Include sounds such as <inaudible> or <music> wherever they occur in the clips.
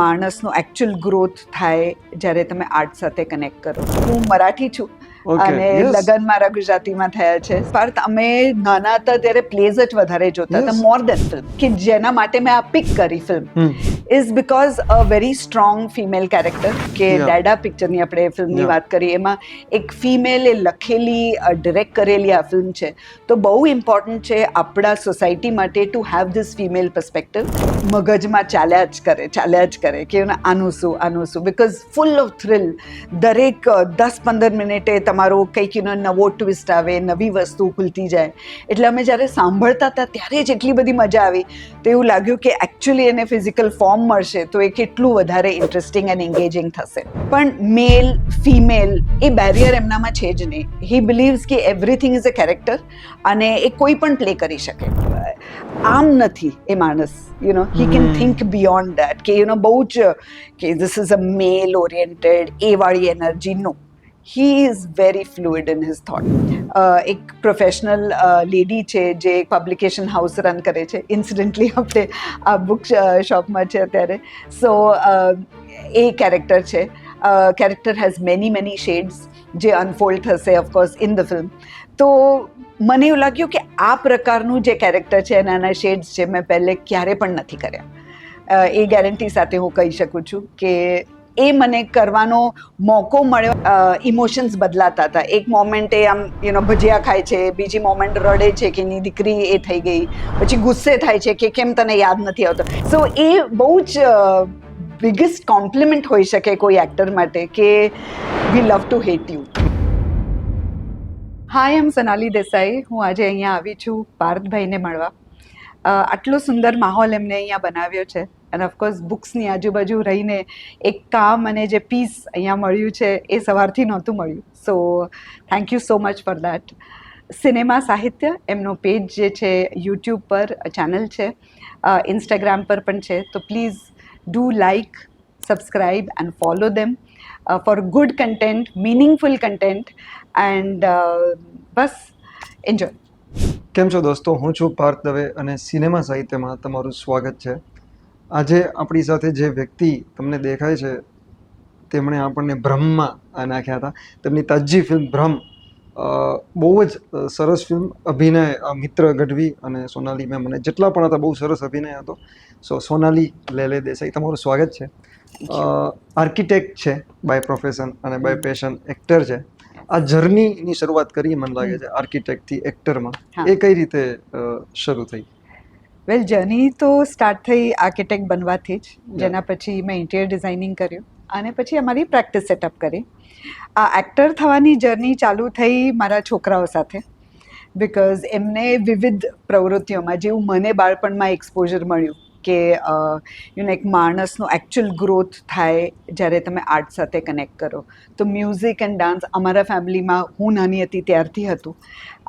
માણસનો actual growth થાય જ્યારે તમે આર્ટ સાથે કનેક્ટ કરો. હું મરાઠી છું અને. લગન મારા ગુજરાતીમાં થયા છે. પાર્થ અમે નાના હતા ત્યારે પ્લેઝ જ વધારે જોતા હતા મોર દેન ફિલ્મ કે જેના માટે મેં આ પિક કરી film is because a very strong female character કે. ડેડા પિક્ચરની આપણે ફિલ્મની. વાત કરીએ એમાં એક ફિમેલે લખેલી ડિરેક્ટ કરેલી આ ફિલ્મ છે. તો બહુ ઇમ્પોર્ટન્ટ છે આપણા સોસાયટી માટે to have this female perspective મગજમાં ચાલ્યા જ કરે ચાલ્યા જ કરે કે આનું શું આનું શું. બિકોઝ ફૂલ ઓફ થ્રિલ દરેક દસ પંદર મિનિટે તમારો કંઈક યુનો નવો ટ્વિસ્ટ આવે નવી વસ્તુ ખુલતી જાય. એટલે અમે જ્યારે સાંભળતા હતા ત્યારે જ એટલી બધી મજા આવી. તો એવું લાગ્યું કે એકચ્યુઅલી એને ફિઝિકલ ફોર્મ મળશે તો એ કેટલું વધારે ઇન્ટરેસ્ટિંગ એન્ડ એન્ગેજિંગ થશે. પણ મેલ ફિમેલ એ બેરિયર એમનામાં છે જ નહીં. હી બિલીવ્સ કે એવરીથિંગ ઇઝ અ કેરેક્ટર અને એ કોઈ પણ પ્લે કરી શકે. આમ નથી એ માણસ you know he can. Think beyond that કે યુ નો બહુ જ કે this is a male oriented એ વાળી energy no he is very fluid in his thought એક પ્રોફેશનલ લેડી છે જે એક પબ્લિકેશન હાઉસ રન કરે છે. ઇન્સિડન્ટલી <laughs> આપણે આ બુક શોપમાં છે અત્યારે. સો એ કેરેક્ટર છે. Character has many many shades જે અનફોલ્ડ થશે of course in the film તો મને એવું લાગ્યું કે આ પ્રકારનું જે કેરેક્ટર છે, એના એના શેડ્સ છે, મેં પહેલે ક્યારે પણ નથી કર્યા. એ ગેરંટી સાથે હું કહી શકું છું કે એ મને કરવાનો મોકો મળ્યો. ઇમોશન્સ બદલાતા હતા. એક મોમેન્ટ આમ યુનો ભજીયા ખાય છે, બીજી મોમેન્ટ રડે છે કે એની દીકરી એ થઈ ગઈ, પછી ગુસ્સે થાય છે કે કેમ તને યાદ નથી આવતો. સો એ બહુ જ બિગેસ્ટ કોમ્પ્લિમેન્ટ હોઈ શકે કોઈ એક્ટર માટે કે we love to hate you hi I'm Sonali Desai હું આજે અહીંયા આવી છું, પાર્થભાઈને મળવા. આટલો સુંદર માહોલ એમને અહીંયા બનાવ્યો છે. અને ઓફકોર્સ બુક્સની આજુબાજુ રહીને એક કામ અને જે પીસ અહીંયા મળ્યું છે, એ સવારથી નહોતું મળ્યું. So thank you so much for that cinema સાહિત્ય, એમનો પેજ જે છે યુટ્યુબ પર ચેનલ છે ઇન્સ્ટાગ્રામ પર પણ છે. તો please do like subscribe and follow them for good content meaningful content and bus enjoy કેમ છો દોસ્તો? હું છું પાર્થ દવે અને સિનેમા સાહિત્યમાં તમારું સ્વાગત છે. આજે આપણી સાથે જે વ્યક્તિ તમને દેખાય છે તેમણે આપણને ભ્રમમાં નાખ્યા હતા. તેમની તાજી ફિલ્મ ભ્રમ બહુ જ સરસ ફિલ્મ અભિનય મિત્ર ગઢવી અને સોનાલી મેમ મને જેટલા પણ હતા બહુ સરસ અભિનય હતો. સો સોનાલી લેલે દેસાઈ તમારું સ્વાગત છે. આર્કિટેક્ટ છે બાય પ્રોફેશન અને બાય પેશન એક્ટર છે. આ જર્નીની શરૂઆત કરી મને લાગે છે આર્કિટેક્ટથી એક્ટરમાં. એ કઈ રીતે શરૂ થઈ? વેલ જર્ની તો સ્ટાર્ટ થઈ આર્કિટેક્ટ બનવાથી જ. જેના પછી મેં ઇન્ટિરિયર ડિઝાઇનિંગ કર્યું. અને પછી અમારી પ્રેક્ટિસ સેટઅપ કરી. આ એક્ટર થવાની જર્ની ચાલુ થઈ મારા છોકરાઓ સાથે. બિકોઝ એમને વિવિધ પ્રવૃત્તિઓમાં જેવું મને બાળપણમાં એક્સપોઝર મળ્યું કે યુ નો એક માણસનો એકચ્યુઅલ ગ્રોથ થાય જ્યારે તમે આર્ટ સાથે કનેક્ટ કરો. તો મ્યુઝિક એન્ડ ડાન્સ અમારા ફેમિલીમાં હું નાની હતી ત્યારથી હતું.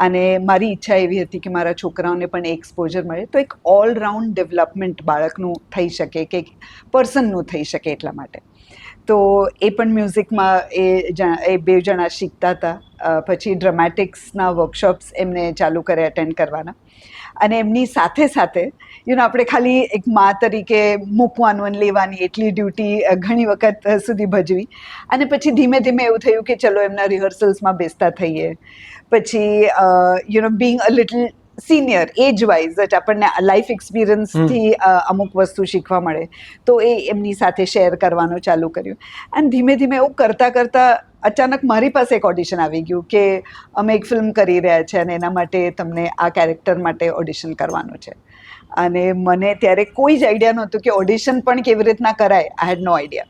અને મારી ઈચ્છા એવી હતી કે મારા છોકરાઓને પણ એક્સપોઝર મળે. તો એક ઓલરાઉન્ડ ડેવલપમેન્ટ બાળકનું થઈ શકે કે પર્સનનું થઈ શકે એટલા માટે. તો એ પણ મ્યુઝિકમાં એ એ બે જણા શીખતા હતા. પછી ડ્રામેટિક્સના વર્કશોપ્સ એમને ચાલુ કરે અટેન્ડ કરવાના. અને એમની સાથે સાથે, યુ નો, આપણે ખાલી એક મા તરીકે મૂકવાનું અને લેવાની એટલી ડ્યુટી ઘણી વખત સુધી ભજવી. અને પછી ધીમે ધીમે એવું થયું કે ચલો એમના રિહર્સલ્સમાં બેસતા થઈએ. પછી you know, being a little senior age wise જ આપણને લાઈફ એક્સપિરિયન્સથી અમુક વસ્તુ શીખવા મળે. તો એ એમની સાથે શેર કરવાનું ચાલુ કર્યું. અને ધીમે ધીમે એવું કરતાં કરતાં અચાનક મારી પાસે એક ઓડિશન આવી ગયું કે અમે એક ફિલ્મ કરી રહ્યા છે અને એના માટે તમને આ કેરેક્ટર માટે ઓડિશન કરવાનું છે. અને મને ત્યારે કોઈ જ આઈડિયા નહોતું કે ઓડિશન પણ કેવી રીતના કરાય. આઈ હેડ નો આઈડિયા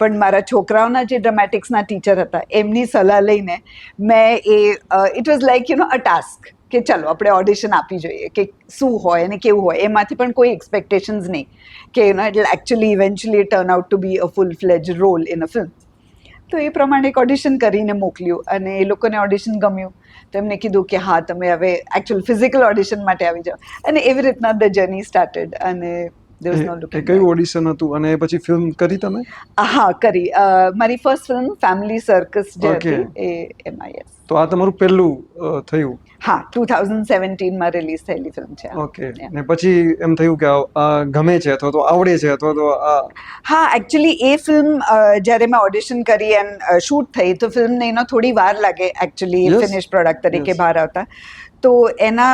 પણ મારા છોકરાઓના જે ડ્રામેટિક્સના ટીચર હતા એમની સલાહ લઈને મેં એ it was like you know a task કે ચલો આપણે ઓડિશન આપી જોઈએ કે શું હોય અને કેવું હોય. એમાંથી પણ કોઈ એક્સપેક્ટેશન્સ નહીં કે you know it actually eventually turn out to be a full fledge role in a film તો એ પ્રમાણે એક ઓડિશન કરીને મોકલ્યું અને એ લોકોને ઓડિશન ગમ્યું. તો એમને કીધું કે હા તમે હવે એકચ્યુઅલ ફિઝિકલ ઓડિશન માટે આવી જાઓ. અને એવી રીતના ધ જર્ની સ્ટાર્ટેડ અને કયું ઓડિશન હતું અને પછી ફિલ્મ કરી તમે? હા કરી. મારી ફર્સ્ટ ફિલ્મ ફેમિલી સર્કસ જે. હતી એ એમાં યસ તો આ તમારું પહેલું થયું. હા ટુ થાઉઝન્ડ સેવન્ટીનમાં રિલીઝ થયેલી ફિલ્મ છે. ઓકે. ને પછી એમ થયું કે આ ગમે છે અથવા તો આવડે છે અથવા તો આ હા એકચ્યુઅલી એ ફિલ્મ જ્યારે મેં ઓડિશન કરી એન્ડ શૂટ થઈ તો ફિલ્મને એનો થોડી વાર લાગે એકચ્યુઅલી ફિનિશ પ્રોડક્ટ તરીકે બહાર આવતા. તો એના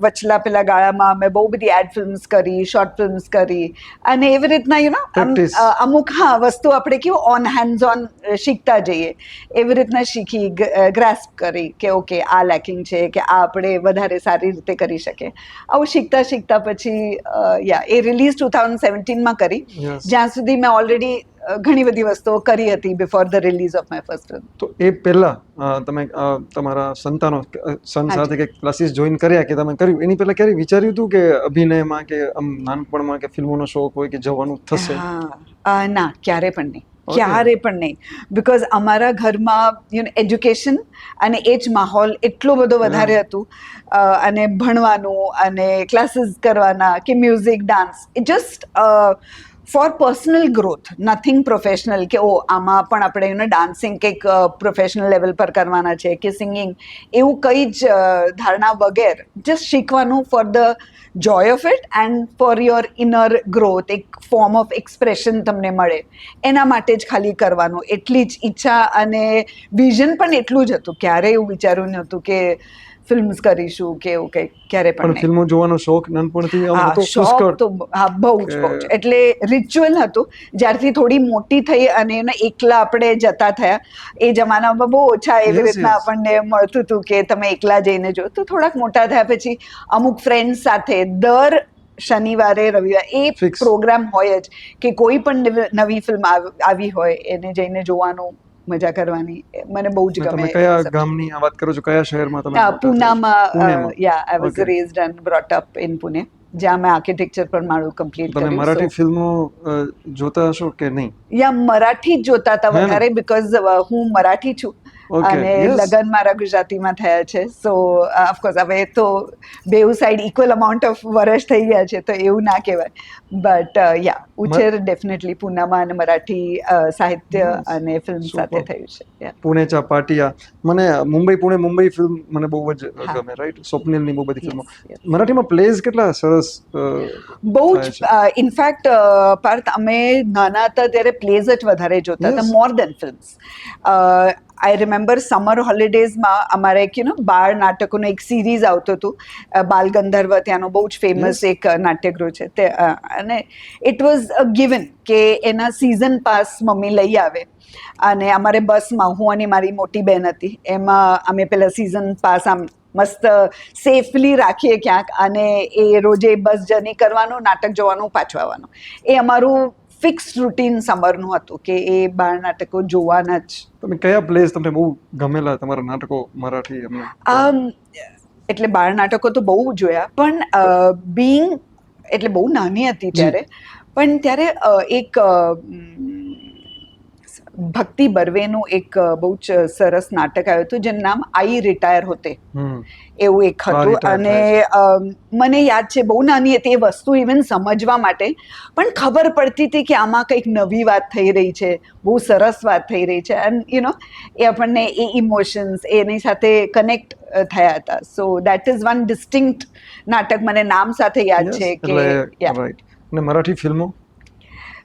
વચલા પેલા ગાળામાં મેં બહુ બધી એડ ફિલ્મ્સ કરી શોર્ટ ફિલ્મ્સ કરી અને એવી રીતના યુ નો અમુક હા વસ્તુ આપણે કેવું ઓન હેન્ડ્સ ઓન શીખતા જઈએ. એવી રીતના શીખી ગ્રાસ્પ કરી કે ઓકે આ લેકિંગ છે કે આ આપણે વધારે સારી રીતે કરી શકીએ. આવું શીખતા શીખતા પછી યા એ રિલીઝ ટુ થાઉઝન્ડ સેવન્ટીનમાં કરી. જ્યાં સુધી મેં ઓલરેડી ઘણી બધી વસ્તુઓ કરી હતી before the release of my first film તો એ પહેલા તમે તમારા સંતાનો સન સાથે કે ક્લાસીસ જોઈન કર્યા કે તમે કર્યું? એની પહેલા ક્યારે વિચાર્યું હતું કે અભિનયમાં કે આમ નાનપણમાં કે ફિલ્મોનો શોખ હોય કે જવાનું થશે? ના ક્યારે પણ નહીં. ક્યારે પણ નહીં. બિકોઝ અમારા ઘરમાં યુ નો એજ્યુકેશન અને એ જ માહોલ એટલો બધો વધારે હતું. અને ભણવાનું અને ક્લાસીસ કરવાના કે music dance just for personal growth nothing professional કે ઓ આમાં પણ આપણે એને ડાન્સિંગ કંઈક પ્રોફેશનલ લેવલ પર કરવાના છે કે સિંગિંગ એવું કંઈ જ ધારણા વગેર જસ્ટ શીખવાનું for the joy of it and for your inner growth એક ફોર્મ ઓફ એક્સપ્રેશન તમને મળે. એના માટે જ ખાલી કરવાનું. એટલી જ ઈચ્છા અને વિઝન પણ એટલું જ હતું. ક્યારેય એવું વિચાર્યું નહોતું કે ફિલ્મ્સ કરીશું કે એવું કંઈ ક્યારે પણ ફિલ્મો જોવાનો શોખ નાનપણથી હા હતો શોખ તો હા બહુ જ બહુ જ. એટલે રિચ્યુઅલ હતું. જ્યારથી થોડી મોટી થઈ અને એને એકલા આપણે જતા થયા એ જમાનામાં બહુ ઓછા એવી રીતના આપણને મળતું હતું કે તમે એકલા જઈને જો. તો થોડાક મોટા થયા પછી અમુક ફ્રેન્ડ્સ સાથે દર શનિવારે રવિવારે એ. પ્રોગ્રામ હોય જ કે કોઈ પણ નવી ફિલ્મ આવી હોય એને જઈને જોવાનું. મજા કરવાની મને બહુ જ તમે ગમે કયા ગામની વાત કરો છો કયા શહેરમાં તમે? પૂનામાં. Yeah I was. Raised and brought up in Pune જ્યાં મેં આર્કિટેક્ચર પણ મારું કમ્પ્લીટ તમે કર્યું મરાઠી So, ફિલ્મો જોતા હશો કે નહીં યા મરાઠી જ જોતા હતા વધારે બીકોઝ હું મરાઠી છું અને લગ્ન મારા ગુજરાતીમાં થયા છે. સો ઓફકોર્સ હવે તો બેઉ સાઈડ ઇક્વલ અમાઉન્ટ ઓફ વર્ષ થઈ ગયા છે તો એવું ના કહેવાય. બટ યા ઉછેર ડેફિનેટલી પૂનામાં અને મરાઠી સાહિત્ય અને ફિલ્મ સાથે થયું છે. પુણે ચા મને મુંબઈ પુણે મુંબઈ ફિલ્મ મને બહુ જ. ગમે રાઈટ સ્વપ્નિલની બહુ બધી ફિલ્મો. મરાઠીમાં પ્લેઝ કેટલા સરસ બહુ જ ઇનફેક્ટ પાર્થ અમે નાના હતા ત્યારે પ્લેઝ જ વધારે જોતા હતા. More than films I remember summer હોલિડેઝમાં અમારે એક યુ નો બાળ નાટકોનું એક સિરીઝ આવતું હતું. બાલ ગંધર્વ ત્યાંનું બહુ જ ફેમસ એક નાટ્યગૃહ છે. તે અને ઇટ વોઝ અ ગિવન કે એના સિઝન પાસ મમ્મી લઈ આવે. અને અમારે બસમાં હું અને મારી મોટી બહેન હતી એમાં અમે પેલા સિઝન પાસ આમ મસ્ત સેફલી રાખીએ ક્યાંક અને એ રોજે બસ જર્ની કરવાનું નાટક જોવાનું પાછું આવવાનું. એ અમારું ફિક્સ રૂટીન સમરનું હતું કે એ બાળ નાટકો જોવાના જ. તમે કયા પ્લેસ તમને બહુ ગમેલા તમારા નાટકો મરાઠી એટલે બાળ નાટકો તો બહુ જોયા પણ બીંગ એટલે બહુ નાની હતી. ત્યારે. પણ ત્યારે એક ભક્તિ બર્વેનું એક બહુ જ સરસ નાટક આવ્યું હતું જેનું નામ આઈ રિટાયર હોતે. એવું એક હતું અને મને યાદ છે બહુ નાની હતી એ વસ્તુ ઇવન સમજવા માટે પણ ખબર પડતી હતી કે આમાં કંઈક નવી વાત થઈ રહી છે બહુ સરસ વાત થઈ રહી છે એન્ડ યુ નો એ આપણને એ ઇમોશન્સ એની સાથે કનેક્ટ થયા હતા. So that is one distinct નાટક. મને નામ સાથે યાદ છે કે રાઈટ અને મરાઠી ફિલ્મો?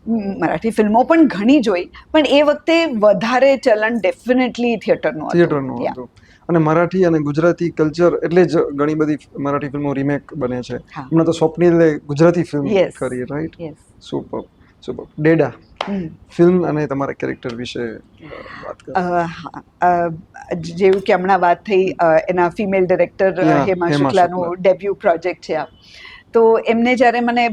મરાઠી ફિલ્મો પણ ઘણી જોઈ પણ એ વખતે વધારે ચલણ ડેફિનેટલી થિયેટરનું થિયેટરનું હતું. અને મરાઠી અને ગુજરાતી કલ્ચર એટલે જ ઘણી બધી મરાઠી ફિલ્મો રીમેક બને છે. હમણાં તો સ્વપ્નિલે ગુજરાતી ફિલ્મ. કરી રાઈટ. સુપર સુપર ડેડા. ફિલ્મ અને તમારા કેરેક્ટર વિશે વાત જેવું કે હમણાં વાત થઈ એના ફિમેલ ડિરેક્ટર હેમા શુક્લાનું ડેબ્યુ પ્રોજેક્ટ છે આ. તો એમને જ્યારે મને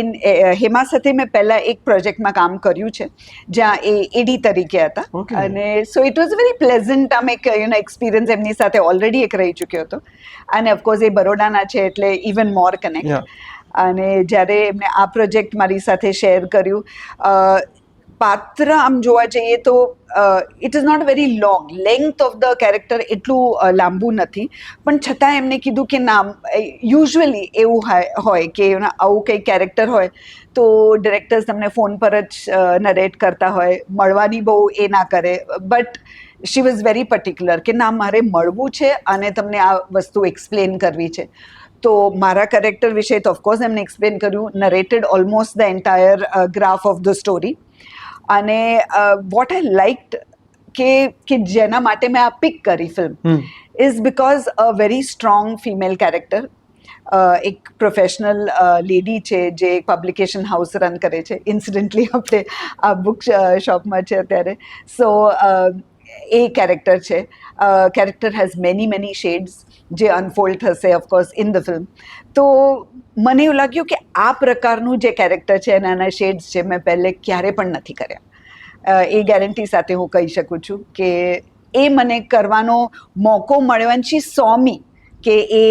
એન હેમા સાથે મેં પહેલાં એક પ્રોજેક્ટમાં કામ કર્યું છે જ્યાં એ એડી તરીકે હતા. અને so it was very pleasant આમ એક યુ નો એક્સપિરિયન્સ એમની સાથે ઓલરેડી એક રહી ચૂક્યો હતો. અને ઓફકોર્સ એ બરોડાના છે એટલે ઇવન મોર કનેક્ટ અને જ્યારે એમણે આ પ્રોજેક્ટ મારી સાથે શેર કર્યું પાત્ર આમ જોવા જઈએ તો it is not very long length of the character એટલું લાંબુ નથી. પણ છતાં એમને કીધું કે ના યુઝ્યુઅલી એવું હોય કે આવું કંઈ કેરેક્ટર હોય તો ડિરેક્ટર્સ તમને ફોન પર જ નરેટ કરતા હોય. મળવાની બહુ એ ના કરે. But she was very particular કે ના, મારે મળવું છે અને તમને આ વસ્તુ એક્સપ્લેન કરવી છે. તો મારા કેરેક્ટર વિશે તો ઓફકોર્સ એમને એક્સપ્લેન કર્યું. Narrated almost the entire graph of the story અને વોટ આઈ લાઇક કે કે જેના માટે મેં આ પિક કરી film is because a very strong female character એક પ્રોફેશનલ લેડી છે જે એક પબ્લિકેશન હાઉસ રન કરે છે. ઇન્સિડન્ટલી <laughs> આપણે આ બુક શોપમાં છે અત્યારે. સો એ કેરેક્ટર છે. Character has many many shades જે અનફોલ્ડ થશે of course in the film તો મને એવું લાગ્યું કે આ પ્રકારનું જે કેરેક્ટર છે એના એના શેડ્સ છે મેં પહેલે ક્યારે પણ નથી કર્યા. એ ગેરંટી સાથે હું કહી શકું છું કે એ મને કરવાનો મોકો મળવાની સોમી કે એ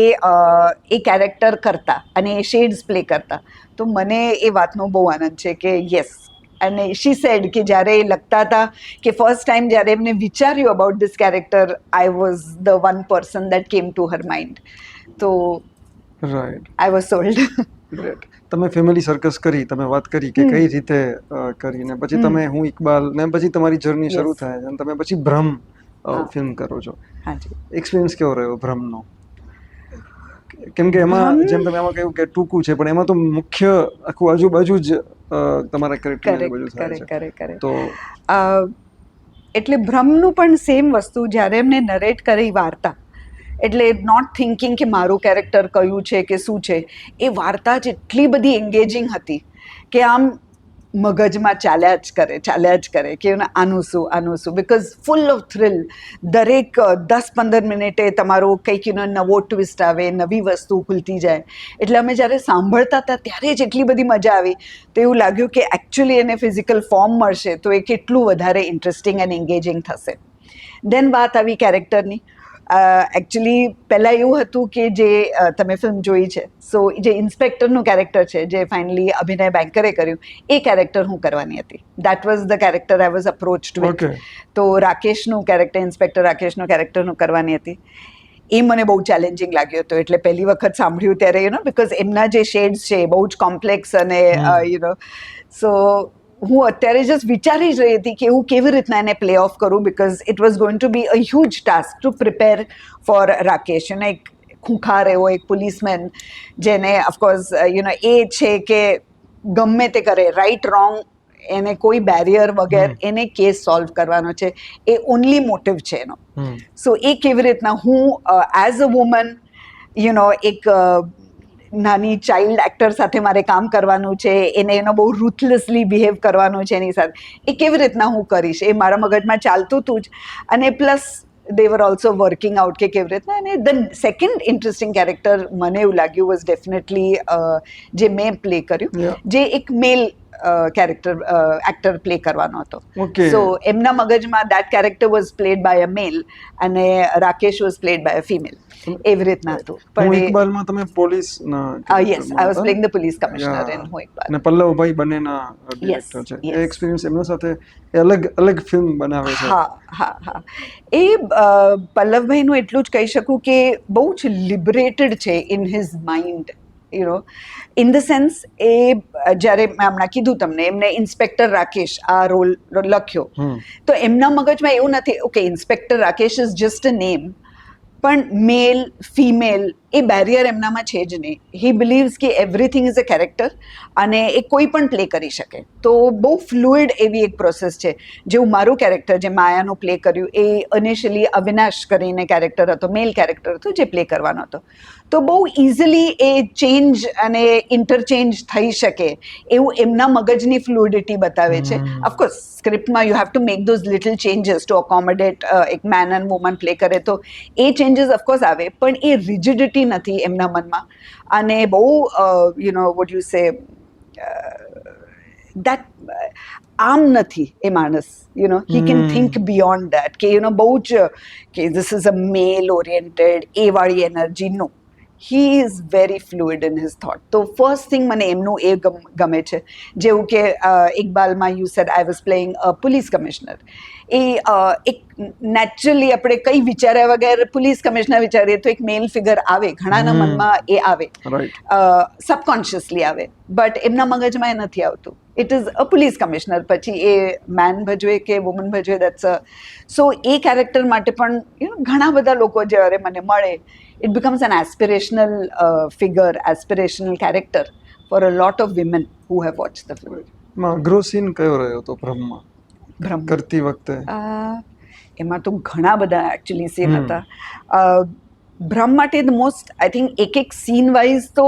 એ કેરેક્ટર કરતા અને એ શેડ્સ પ્લે કરતા. તો મને એ વાતનો બહુ આનંદ છે કે યસ અને શી સેડ કે જ્યારે એ લખતા હતા કે ફર્સ્ટ ટાઈમ જ્યારે એમને વિચાર્યું about this character I was the one person that came to her mind તો રાઈટ આઈ વોઝ સોલ્ડ તમે ફેમિલી સર્કસ કરી તમે વાત કરી કે કઈ રીતે કરીને. પછી તમે હું ઇકબાલ ને પછી તમારી જર્ની શરૂ થાય છે અને તમે પછી ભ્રમ ફિલ્મ કરો છો. એક્સપિરિયન્સ કેવો રહ્યો ભ્રમનો? કેમ કે એમાં જેમ તમે એમાં કહ્યું કે ટૂંકું છે પણ એમાં તો મુખ્ય આખું આજુબાજુ જ તમારા કેરેક્ટર તો એટલે ભ્રમનું પણ સેમ વસ્તુ જ્યારે એમને નરેટ કરી વાર્તા એટલે નોટ થિંકિંગ કે મારું કેરેક્ટર કયું છે કે શું છે એ વાર્તા જ એટલી બધી એન્ગેજિંગ હતી કે આમ મગજમાં ચાલ્યા જ કરે, ચાલ્યા જ કરે કે આનું શું આનું શું? બિકોઝ ફૂલ ઓફ થ્રિલ દરેક દસ પંદર મિનિટે તમારો કંઈક એનો નવો ટ્વિસ્ટ આવે, નવી વસ્તુ ખુલતી જાય. એટલે અમે જ્યારે સાંભળતા હતા ત્યારે જ એટલી બધી મજા આવી. તો એવું લાગ્યું કે એકચ્યુઅલી એને ફિઝિકલ ફોર્મ મળશે તો એ કેટલું વધારે ઇન્ટરેસ્ટિંગ એન્ડ એન્ગેજિંગ થશે. દેન વાત આવી કેરેક્ટરની એકચ્યુઅલી પહેલાં એવું હતું કે જે તમે ફિલ્મ જોઈ છે. સો જે ઇન્સ્પેક્ટરનું કેરેક્ટર છે જે ફાઇનલી અભિનય બેન્કરે કર્યું એ કેરેક્ટર હું કરવાની હતી. That was the character I was approached with તો રાકેશનું કેરેક્ટર ઇન્સ્પેક્ટર રાકેશનું કેરેક્ટર હું કરવાની હતી. એ મને બહુ ચેલેન્જિંગ લાગ્યો હતો. એટલે પહેલી વખત સાંભળ્યું ત્યારે યુ નો બિકોઝ એમના જે શેડ્સ છે એ બહુ જ કોમ્પ્લેક્સ અને યુ નો સો હું અત્યારે જસ્ટ વિચારી જ રહી હતી કે હું કેવી રીતના એને પ્લે ઓફ કરું because it was going to be a huge task to prepare for Rakesh અને એક ખૂંખાર એવો એક પોલીસમેન જેને ઓફકોર્સ યુ નો એ છે કે ગમે તે કરે રાઈટ રોંગ એને કોઈ બેરિયર વગર એને કેસ સોલ્વ કરવાનો છે. એ ઓનલી મોટિવ છે એનો. સો એ કેવી રીતના હું as a woman you know એક અ, નાની ચાઇલ્ડ એક્ટર સાથે મારે કામ કરવાનું છે એને એનો બહુ રૂથલેસલી બિહેવ કરવાનું છે એની સાથે. એ કેવી રીતના હું કરીશ? એ મારા મગજમાં ચાલતું હતું જ. અને plus they were also working out કે કેવી રીતના. અને ધ સેકન્ડ ઇન્ટરેસ્ટિંગ કેરેક્ટર મને એવું લાગ્યું વોઝ ડેફિનેટલી જે મેં પ્લે કર્યું જે એક મેલ કેરેક્ટર એક્ટર પ્લે કરવાનો હતો. સો એમના મગજમાં that character was played by a male અને Rakesh was played by a female એવી રીતના હતું. પણ ઇકબાલમાં તમે police yes I was playing the police commissioner in હું ઇકબાલ. અને પલ્લવભાઈ બંનેના ડિરેક્ટર છે. એ એક્સપિરિયન્સ એમના સાથે અલગ અલગ ફિલ્મ બનાવે છે. હા હા હા. એ પલ્લવભાઈનું એટલું જ કહી શકું કે બહુ જ લિબરેટેડ છે in his mind you know in the sense એ જ્યારે મેં હમણાં કીધું તમને એમને ઇન્સ્પેક્ટર રાકેશ આ રોલ લખ્યો. તો એમના મગજમાં એવું નથી okay inspector Rakesh is just a name પણ મેલ ફિમેલ એ બેરિયર એમનામાં છે જ નહીં. હી બિલીવ્સ કે એવરીથિંગ ઇઝ અ કેરેક્ટર અને એ કોઈ પણ પ્લે કરી શકે. તો બહુ ફ્લુઇડ એવી એક પ્રોસેસ છે. જેવું મારું કેરેક્ટર જે માયાનું પ્લે કર્યું એ ઇનિશિયલી અવિનાશ કરીને કેરેક્ટર હતો મેલ કેરેક્ટર હતો જે પ્લે કરવાનો હતો. તો બહુ ઇઝીલી એ ચેન્જ અને ઇન્ટરચેન્જ થઈ શકે એવું એમના મગજની ફ્લુઇડિટી બતાવે છે. Of course સ્ક્રિપ્ટમાં you have to make those little changes to accommodate એક મેન એન્ડ વુમન પ્લે કરે તો એ ચેન્જીસ ઓફકોર્સ આવે પણ એ રિજિડિટી નથી એમના મનમાં. અને બહુ you know what you say that આમ નથી એ માણસ. You know he can. Think beyond that કે યુ નો બહુ જ કે this is a male oriented એ વાળી energy no he is very fluid in his thought તો ફર્સ્ટ થિંગ મને એમનું એ ગમ છે જેવું કે ઇકબાલમાં you said I was playing police commissioner એ એક નેચરલી આપણે કંઈ વિચાર્યા વગર પોલીસ કમિશનર વિચારીએ તો એક મેલ ફિગર આવે ઘણાના. મનમાં એ આવે સબકોન્શિયસલી આવે બટ એમના મગજમાં એ નથી આવતું it is a police commissioner પછી એ મેન ભજવે કે વુમન ભજવે દેટ્સ અ સો એ કેરેક્ટર માટે પણ યુ નો ઘણા બધા લોકો જ્યારે મને મળે it becomes an aspirational figure aspirational character for a lot of women who have watch the film અઘરો સીન કયો રહ્યો હતો બ્રહ્મા બ્રહ્મ. કરતી વખતે? એમાં તો ઘણા બધા એકચ્યુઅલી સીન હતા. બ્રહ્મ માટે ધ મોસ્ટ આઈ થિંક એક એક સીન વાઇઝ તો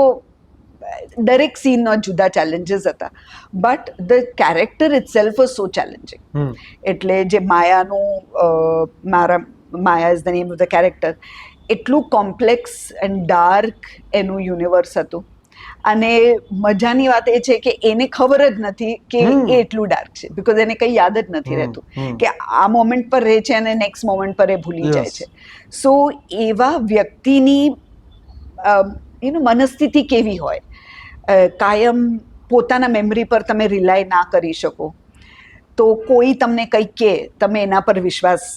દરેક સીનનો જુદા ચેલેન્જીસ હતા. But the character itself was so challenging એટલે જે માયાનું મારા Maya is the name of the character એટલું કોમ્પ્લેક્સ એન્ડ ડાર્ક એનું યુનિવર્સ હતું. અને મજાની વાત એ છે કે એને ખબર જ નથી કે એ એટલું ડાર્ક છે. બિકોઝ એને કંઈ યાદ જ નથી રહેતું કે આ મોમેન્ટ પર રહે છે અને નેક્સ્ટ મોમેન્ટ પર એ ભૂલી જાય છે. સો એવા વ્યક્તિની એનું મનસ્થિતિ કેવી હોય? કાયમ પોતાના મેમરી પર તમે રિલાય ના કરી શકો તો કોઈ તમને કંઈક કહે તમે એના પર વિશ્વાસ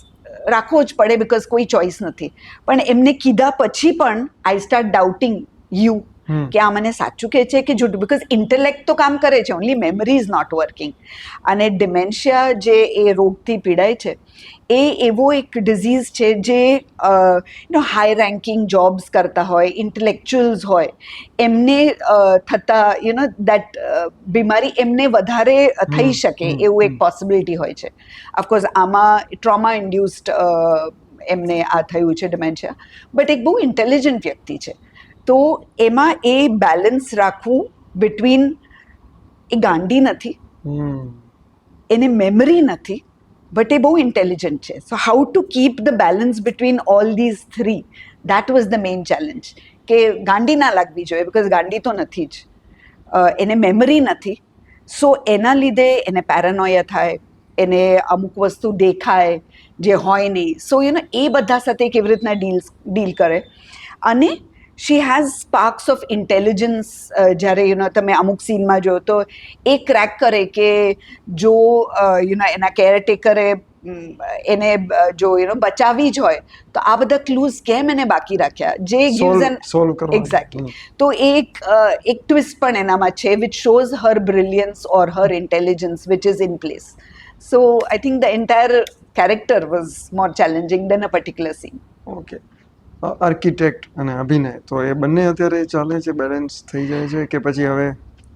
રાખવો જ પડે બિકોઝ કોઈ ચોઈસ નથી પણ એમને કીધા પછી પણ આઈ સ્ટાર્ટ ડાઉટિંગ યુ. કે આ મને સાચું કહે છે કે જૂઠું બિકોઝ ઇન્ટેલેક્ટ તો કામ કરે છે only memory is not working અને ડિમેન્શિયા જે એ રોગથી પીડાય છે એ એવો એક ડિઝીઝ છે જે નો હાઈ રેન્કિંગ જોબ્સ કરતા હોય ઇન્ટેલેક્ચ્યુઅલ્સ હોય એમને થતા યુ નો દેટ બીમારી એમને વધારે થઈ શકે એવું એક. પોસિબિલિટી હોય છે. ઓફકોર્સ આમાં ટ્રોમા ઇન્ડ્યુસ્ડ એમને આ થયું છે ડિમેન્શિયા બટ એક બહુ ઇન્ટેલિજન્ટ વ્યક્તિ છે. તો એમાં એ બેલેન્સ રાખવું બિટવીન એ ગાંડી નથી એને મેમરી નથી બટ એ બહુ ઇન્ટેલિજન્ટ છે. So how to keep the balance between all these three that was the main challenge કે ગાંડી ના લાગવી જોઈએ બિકોઝ ગાંડી તો નથી જ. એને મેમરી નથી. સો એના લીધે એને પેરાનોયા થાય એને અમુક વસ્તુ દેખાય જે હોય નહીં. સો યુ નો એ બધા સાથે કેવી રીતના ડીલ ડીલ કરે? અને she has sparks of intelligence જ્યારે યુ નો તમે અમુક સીનમાં જો તો એ ક્રેક કરે કે જો યુ નો એના કેરટેકરે એને જો યુ નો બચાવી જ હોય તો આ બધા ક્લૂઝ કેમ એને બાકી રાખ્યા? જે ગિવ્સ એન એક્ઝેક્ટલી તો એ એક એક ટ્વિસ્ટ પણ એનામાં છે which shows her brilliance or her intelligence which is in place so I think the entire character was more challenging than a particular scene okay architect અને અભિનય. તો એ બંને અત્યારે ચાલે છે બેલેન્સ થઈ જાય છે કે પછી હવે?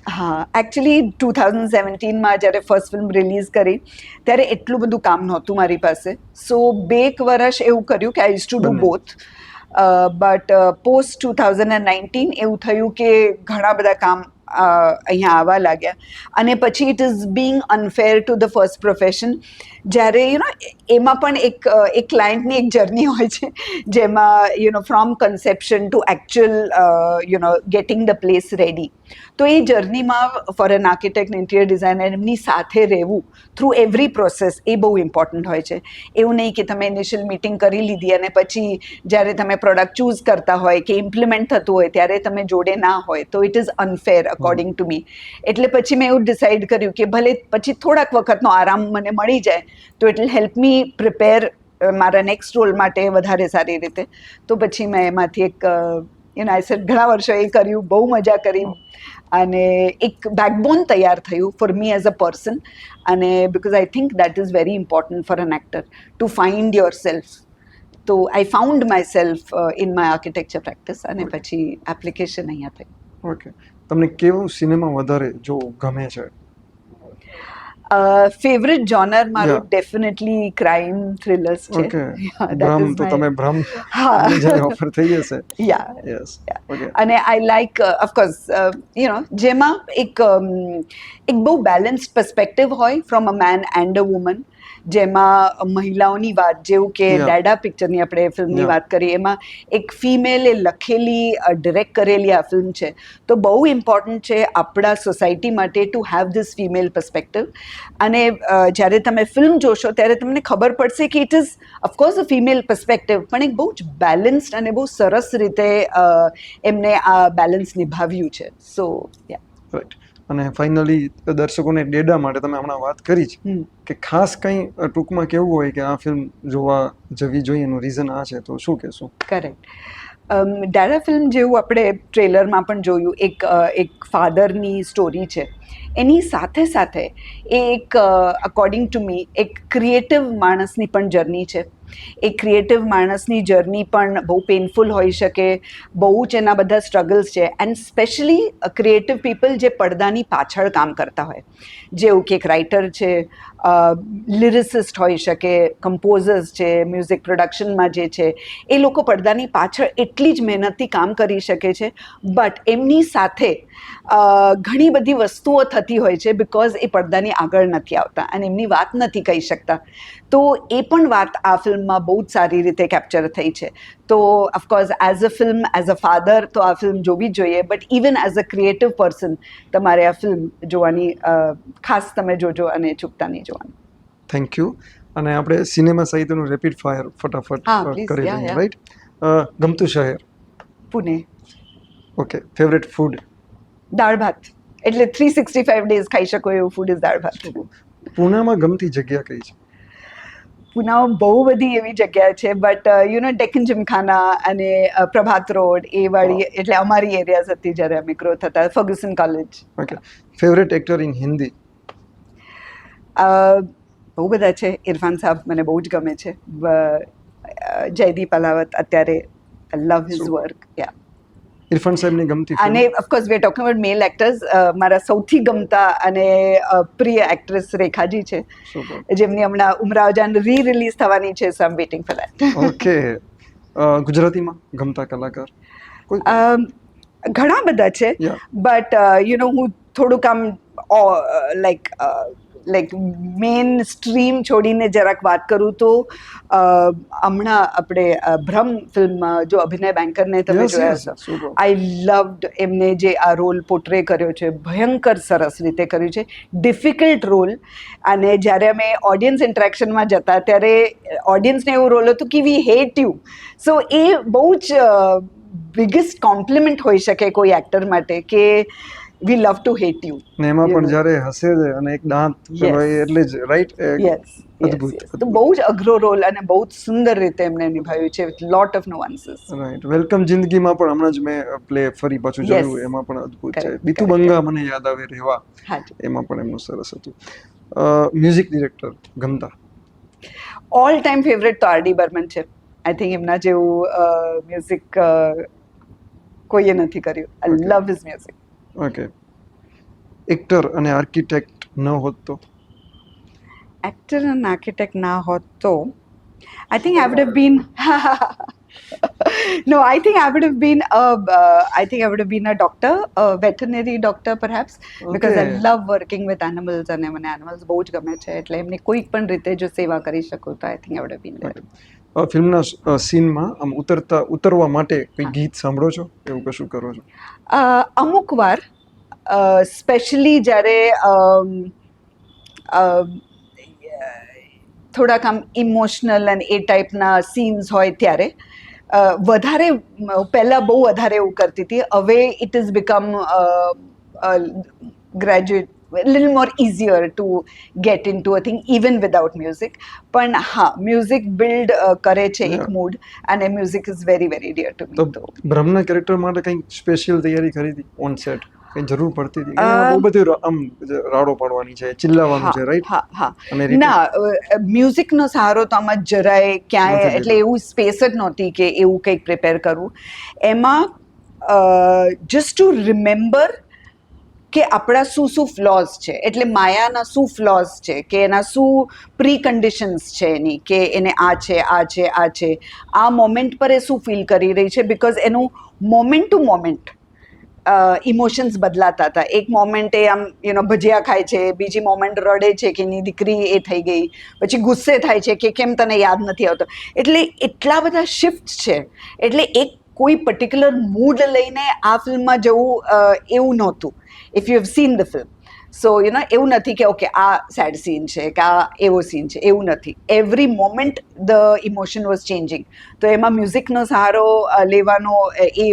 હા એકચ્યુઅલી ટુ થાઉઝન્ડ સેવન્ટીનમાં જ્યારે ફર્સ્ટ ફિલ્મ રિલીઝ કરી ત્યારે એટલું બધું કામ નહોતું મારી પાસે. સો બે એક વર્ષ એવું કર્યું કે I to do both but post two thousand and nineteen એવું થયું કે ઘણા બધા કામ અહીંયા આવવા લાગ્યા. અને પછી it is being unfair to the first profession જ્યારે યુ નો એમાં પણ એક એક ક્લાયન્ટની એક જર્ની હોય છે જેમાં you know from conception to actual you know getting the place ready તો એ જર્નીમાં for an architect interior designer એમની સાથે રહેવું થ્રુ એવરી પ્રોસેસ એ બહુ ઇમ્પોર્ટન્ટ હોય છે. એવું નહીં કે તમે ઇનિશિયલ મિટિંગ કરી લીધી અને પછી જ્યારે તમે પ્રોડક્ટ ચૂઝ કરતા હોય કે ઇમ્પ્લિમેન્ટ થતું હોય ત્યારે તમે જોડે ના હોય તો it is unfair according to me એટલે પછી મેં એવું ડિસાઇડ કર્યું કે ભલે પછી થોડાક વખતનો આરામ મને મળી જાય તો it will help me prepare મારા નેક્સ્ટ રોલ માટે વધારે સારી રીતે. તો પછી મેં એમાંથી એક યુ આઈ સેડ ઘણા વર્ષો એ કર્યું બહુ મજા કરી. અને એક બેકબોન તૈયાર થયું for me as a person અને because I think that is very important for an actor to find yourself તો I found myself in my architecture practice અને પછી એપ્લિકેશન અહીંયા થઈ. ઓકે તમને કેવું સિનેમા વધારે જો ગમે છે? ફેવરેટ જોનર મારું ડેફિનેટલી ક્રાઇમ થ્રિલર્સ છે. <laughs> ભ્રમ તો તમે ભ્રમ <laughs> હા. ઓફર થઈ જશે. યા યસ અને I like of course you know જેમાં એક um, એક બહુ બેલેન્સ્ડ પર્સપેક્ટિવ હોય from a man and a woman જેમાં મહિલાઓની વાત જેવું કે ડેડા પિક્ચરની આપણે ફિલ્મની વાત કરીએ એમાં એક ફિમેલે લખેલી ડિરેક્ટ કરેલી આ ફિલ્મ છે. તો બહુ ઇમ્પોર્ટન્ટ છે આપણા સોસાયટી માટે to have this female perspective અને જ્યારે તમે ફિલ્મ જોશો ત્યારે તમને ખબર પડશે કે it is of course a female perspective પણ એક બહુ જ બેલેન્સ્ડ અને બહુ સરસ રીતે એમને આ બેલેન્સ નિભાવ્યું છે. સો યા રાઈટ અને ફાઇનલી દર્શકોને ડેડા માટે તમે હમણાં વાત કરી જ કે ખાસ કંઈ ટૂંકમાં કેવું હોય કે આ ફિલ્મ જોવા જવી જોઈએ એનું રીઝન આ છે તો શું કહેશું? કરેક્ટ ડાડા ફિલ્મ જેવું આપણે ટ્રેલરમાં પણ જોયું એક એક ફાધરની સ્ટોરી છે. એની સાથે સાથે એ એક અકોર્ડિંગ ટુ મી એક ક્રિએટિવ માણસની પણ જર્ની છે. એ ક્રિએટિવ માણસની જર્ની પણ બહુ પેઇનફુલ હોઈ શકે, બહુ જ એના બધા સ્ટ્રગલ્સ છે. એન્ડ સ્પેશિયલી ક્રિએટિવ પીપલ જે પડદાની પાછળ કામ કરતા હોય. જેવું કે એક રાઇટર છે લિરિસિસ્ટ હોઈ શકે કમ્પોઝર્સ છે મ્યુઝિક પ્રોડક્શનમાં જે છે, એ લોકો પડદાની પાછળ એટલી જ મહેનતથી કામ કરી શકે છે. બટ એમની સાથે ઘણી બધી વસ્તુઓ થતી હોય છે બિકોઝ એ પડદાની આગળ નથી આવતા. અને એમની વાત નથી કહી શકતા. તો એ પણ વાત આ ફિલ્મમાં બહુ જ સારી રીતે કેપ્ચર થઈ છે. તો of course as a film as a father તો આ ફિલ્મ જોવી જોઈએ but even as a creative person તમારે આ ફિલ્મ જોવાની ખાસ તમે જોજો અને ચૂકતા નહીં જોવાનું. થેન્ક યુ અને આપણે સિનેમા સહિતનું રેપિડ ફાયર ફટાફટ કરી લઈએ રાઈટ ગમતું શહેર? પુણે. ઓકે ફેવરેટ ફૂડ દાળ ભાત. એટલે થ્રી સિક્સટી ફાઈવ ડેઝ ખાઈ શકો એવું ફૂડ ઇઝ દાળ ભાત. પૂનામાં ગમતી જગ્યા કઈ છે? પુનામાં બહુ બધી એવી જગ્યા છે but you know Deccan Gymkhana અને પ્રભાત રોડ એ વાળી એટલે અમારી એરિયાઝ હતી જ્યારે અમે ગ્રો થતા Fergusson college okay favourite actor in Hindi બહુ બધા છે. ઇરફાન સાહેબ મને બહુ જ ગમે છે. જયદીપ અલાવત અત્યારે love his work yeah Irrfan સાહેબની ગમતી અને? Of course we talking about male actors મારા સૌથી ગમતા અને પ્રિય એક્ટ્રેસ રેખાજી છે જેમની હમણાં ઉમરાવજાન રી રિલીઝ થવાની છે સો આમ વેઇટિંગ ફોર દેટ ઓકે ગુજરાતીમાં ગમતા કલાકાર? ઘણા બધા છે બટ યુ નો હું થોડુંક આમ લાઈક લાઈક મેઇન સ્ટ્રીમ છોડીને જરાક વાત કરું તો હમણાં આપણે ભ્રમ ફિલ્મમાં જો અભિનય બેંકરને તમે જોયા yes, આઈ લવડ એમને જે આ રોલ પોટ્રે કર્યો છે ભયંકર સરસ રીતે કર્યું છે. ડિફિકલ્ટ રોલ અને જ્યારે અમે ઓડિયન્સ ઇન્ટરેક્શનમાં જતા ત્યારે ઓડિયન્સને એવું રોલ હતું કે વી હેટ યુ સો એ બહુ જ બિગેસ્ટ કોમ્પ્લિમેન્ટ હોઈ શકે કોઈ એક્ટર માટે કે we love to hate you ને એમાં પણ જ્યારે હસે છે અને એક દાંત એટલે જ રાઈટ યસ અદ્ભુત, તો બહુ જ અઘરો રોલ અને બહુ જ સુંદર રીતે એમને નિભાવ્યું છે with lot of nuances right welcome જિંદગીમાં પણ હમણાં જ મેં પ્લે ફરી પાછું. જોયું એમાં પણ અદ્ભુત છે. બીતુ બંગા મને યાદ આવે રહેવા. એમાં પણ એમનું સરસ હતું. મ્યુઝિક ડિરેક્ટર ગમતા? ઓલ ટાઈમ ફેવરેટ તો આરડી બર્મન છે. આઈ થિંક એમના જેવું મ્યુઝિક કોઈએ નથી કર્યું. I love his music okay. Actor અને આર્કિટેક્ટ ન હોત તો? એક્ટર અને આર્કિટેક્ટ ના હોત તો I think I would have been no i think i would have been a uh, i think i would have been a doctor a veterinary doctor perhaps because i Okay. love working with animals અને મને animals બહુ જ ગમે છે એટલે એમની કોઈ પણ રીતે જો સેવા કરી શકું તો I think I would been there ફિલ્મના સીનમાં આમ ઉતરતા ઉતરવા માટે કોઈ ગીત સાંભળો છો? એવું કશું કરો છો? અમુક વાર સ્પેશિયલી જ્યારે થોડાક આમ ઇમોશનલ અને એ ટાઈપના સીન્સ હોય ત્યારે વધારે, પહેલાં બહુ વધારે એવું કરતી હતી. હવે it is become graduate little more more to get into a thing even without music પણ હા મ્યુઝિક બિલ્ડ કરે છે એક. મૂડ અને music is very very dear to me તો બ્રહ્મના કેરેક્ટર માટે કંઈક સ્પેશિયલ તૈયારી કરી હતી? ઓન સેટ કંઈ જરૂર પડતી હતી? બહુ બધી આમ રાડો પાડવાની છે ચિલ્લાવાનું છે રાઈટ હા હા. ના મ્યુઝિકનો સહારો તો આમાં જરાય ક્યાંય એટલે એવું સ્પેસ જ નહોતી કે એવું કંઈક પ્રિપેર કરવું એમાં જસ્ટ ટુ રિમેમ્બર કે આપણા શું શું ફ્લોઝ છે? એટલે માયાના શું ફ્લોઝ છે? કે એના શું પ્રી કન્ડિશન્સ છે એની? કે એને આ છે આ છે આ છે. આ મોમેન્ટ પર એ શું ફીલ કરી રહી છે? બિકોઝ એનું મોમેન્ટ ટુ મોમેન્ટ ઇમોશન્સ બદલાતા હતા. એક મોમેન્ટે આમ યુનો ભજીયા ખાય છે, બીજી મોમેન્ટ રડે છે કે એની દીકરી એ થઈ ગઈ, પછી ગુસ્સે થાય છે કે કેમ તને યાદ નથી આવતો? એટલે એટલા બધા શિફ્ટ છે. એટલે એક કોઈ પર્ટિક્યુલર મૂડ લઈને આ ફિલ્મમાં જવું એવું નહોતું. If you have seen the film so you know એવું નથી કે ઓકે આ સેડ સીન છે કે આ એવો સીન છે, એવું નથી. Every moment the emotion was changing તો એમાં મ્યુઝિકનો સહારો લેવાનો એ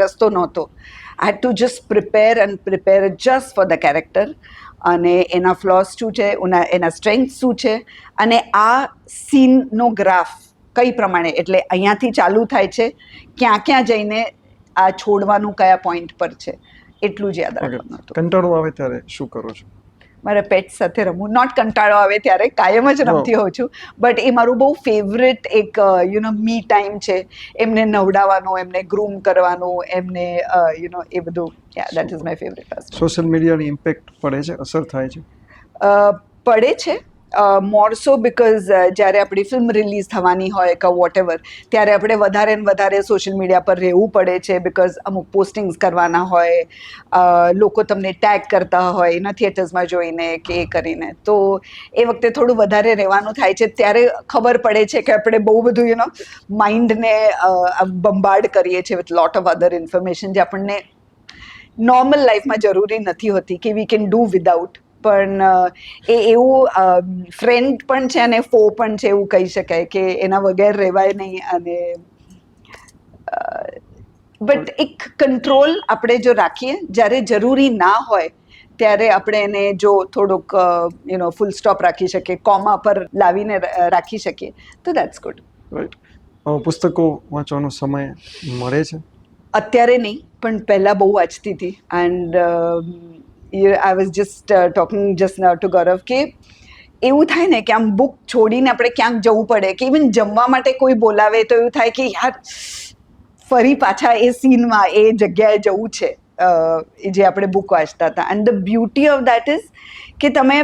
રસ્તો નહોતો. I had to just prepare and prepare just for the character અને એના ફ્લોસ શું છે, એના સ્ટ્રેન્થ શું છે. અને આ સીનનો ગ્રાફ કઈ પ્રમાણે? એટલે અહીંયાથી ચાલુ થાય છે. ક્યાં ક્યાં જઈને આ છોડવાનું કયા પોઈન્ટ પર છે? એટલું જ યાદ રાખવાનું કંટાળો આવે ત્યારે શું કરો છો? મારા પેટ સાથે રમવું. નોટ કંટાળો આવે ત્યારે કાયમ જ રમતી હોઉં છું. બટ એ મારું બહુ ફેવરેટ એક યુ નો મી ટાઈમ છે. એમને નવડાવવાનો એમને ગ્રૂમ કરવાનું એમને યુ નો એ બધું. That is my favourite social મીડિયાની ઇમ્પેક્ટ પડે છે? અસર થાય છે? પડે છે. મોર સો બિકોઝ જ્યારે આપણી ફિલ્મ રિલીઝ થવાની હોય કે વોટ એવર ત્યારે આપણે વધારે ને વધારે સોશિયલ મીડિયા પર રહેવું પડે છે બિકોઝ અમુક પોસ્ટિંગ્સ કરવાના હોય લોકો તમને ટેગ કરતા હોય, એના થિયેટર્સમાં જોઈને કે એ કરીને. તો એ વખતે થોડું વધારે રહેવાનું થાય છે. ત્યારે ખબર પડે છે કે આપણે બહુ બધું યુ નો માઇન્ડને બંબાર્ડ કરીએ છીએ with lot of other information જે આપણને નોર્મલ લાઈફમાં જરૂરી નથી હોતી કે વી કેન ડૂ વિદાઉટ પણ એ એવું ફ્રેન્ડ પણ છે અને ફો પણ છે એવું કહી શકાય કે એના વગર રહેવાય નહીં અને બટ એક કંટ્રોલ આપણે જો રાખીએ જ્યારે જરૂરી ના હોય ત્યારે આપણે એને જો થોડુંક યુ નો ફૂલ સ્ટોપ રાખી શકીએ કોમા પર લાવીને રાખી શકીએ તો દેટ્સ ગુડ રાઈટ પુસ્તકો વાંચવાનો સમય મળે છે? અત્યારે નહીં પણ પહેલાં બહુ વાંચતી હતી. And I was just talking just to Gaurav કે એવું થાય ને કે આમ બુક છોડીને આપણે ક્યાંક જવું પડે કે ઇવન જમવા માટે કોઈ બોલાવે તો એવું થાય કે યાર, ફરી પાછા એ સીનમાં એ જગ્યાએ જવું છે જે આપણે બુક વાંચતા હતા. And the beauty of that is કે તમે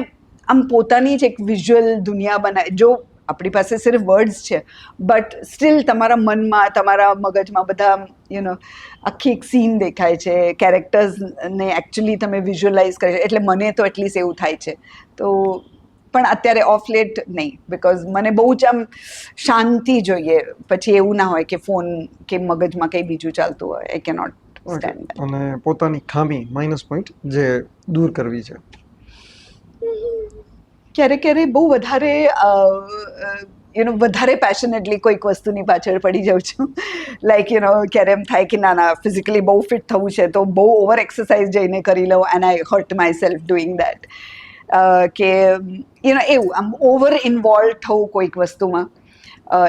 આમ પોતાની જ એક વિઝ્યુઅલ દુનિયા બનાવી, જો આપણી પાસે સિર્ફ વર્ડ્સ છે. બટ સ્ટીલ તમારા મનમાં તમારા મગજમાં બધા યુ નો આખી એક સીન દેખાય છે. કેરેક્ટર્સને એકચ્યુઅલી તમે વિઝ્યુઅલાઇઝ કરી એટલે મને તો એટલીસ્ટ એવું થાય છે. તો પણ અત્યારે ઓફ લેટ નહીં. બિકોઝ મને બહુ જ આમ શાંતિ જોઈએ. પછી એવું ના હોય કે ફોન કે મગજમાં કંઈ બીજું ચાલતું હોય. આઈ કે નોટ સ્ટેન્ડ અને પોતાની ખામી માઇનસ પોઈન્ટ જે દૂર કરવી છે. ક્યારેક ક્યારેક બહુ વધારે યુ નો વધારે પેશનેટલી કોઈક વસ્તુની પાછળ પડી જાઉં છું. લાઈક યુ નો ક્યારે એમ થાય કે ના ના ફિઝિકલી બહુ ફિટ થવું છે, તો બહુ ઓવર એક્સરસાઇઝ જઈને કરી લઉં and I hurt myself doing that કે યુ નો એવું, આમ ઓવર ઇન્વોલ્વ થવું કોઈક વસ્તુમાં.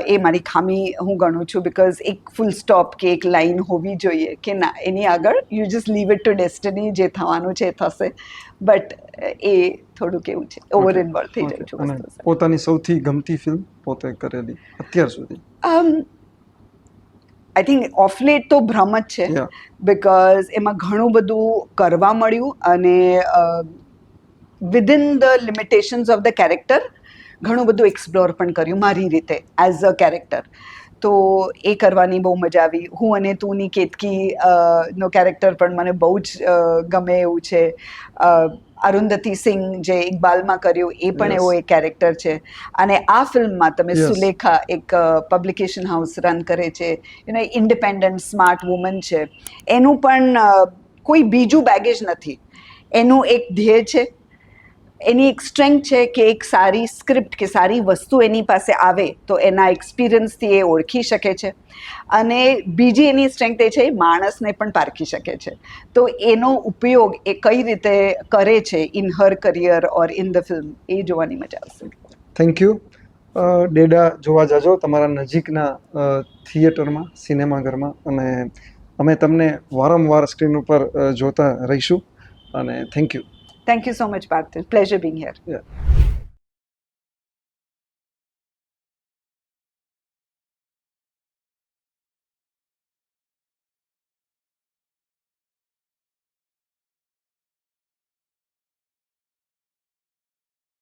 એ મારી ખામી હું ગણું છું બિકોઝ એક ફૂલ સ્ટોપ કે એક લાઈન હોવી જોઈએ કે ના એની આગળ you just leave it to destiny જે થવાનું છે એ થશે. બટ એ થોડુંક એવું છે ઓવર ઇન્વોલ્વ થઈ જાઉં છું. પોતાની સૌથી ગમતી ફિલ્મ પોતે કરેલી અત્યાર સુધી? આઈ થિંક ઓફ લેટ તો ભ્રમ જ છે. બિકોઝ એમાં ઘણું બધું કરવા મળ્યું અને within the limitations of the character ઘણું બધું એક્સપ્લોર પણ કર્યું મારી રીતે એઝ અ કેરેક્ટર તો એ કરવાની બહુ મજા આવી. હું અને તુંની કેતકી નો કેરેક્ટર પણ મને બહુ જ ગમે એવું છે. અરુંધતી સિંહ જે ઇકબાલમાં કર્યું એ પણ એવો એક કેરેક્ટર છે. અને આ ફિલ્મમાં તમે સુલેખા એક પબ્લિકેશન હાઉસ રન કરે છે. You know independent smart woman છે. એનું પણ કોઈ બીજું બેગેજ નથી. એનું એક ધ્યેય છે એની એક સ્ટ્રેન્થ છે કે એક સારી સ્ક્રિપ્ટ કે સારી વસ્તુ એની પાસે આવે તો એના એક્સપિરિયન્સથી એ ઓળખી શકે છે. અને બીજી એની સ્ટ્રેન્થ એ છે એ માણસને પણ પારખી શકે છે. તો એનો ઉપયોગ એ કઈ રીતે કરે છે in her career or in the film એ જોવાની મજા આવશે. થેન્ક યુ ડેડા, જોવા જાજો તમારા નજીકના થિયેટરમાં સિનેમાઘરમાં અને અમે તમને વારંવાર સ્ક્રીન ઉપર જોતા રહીશું. અને thank you Thank you so much, Barthel. Pleasure being here. Yeah.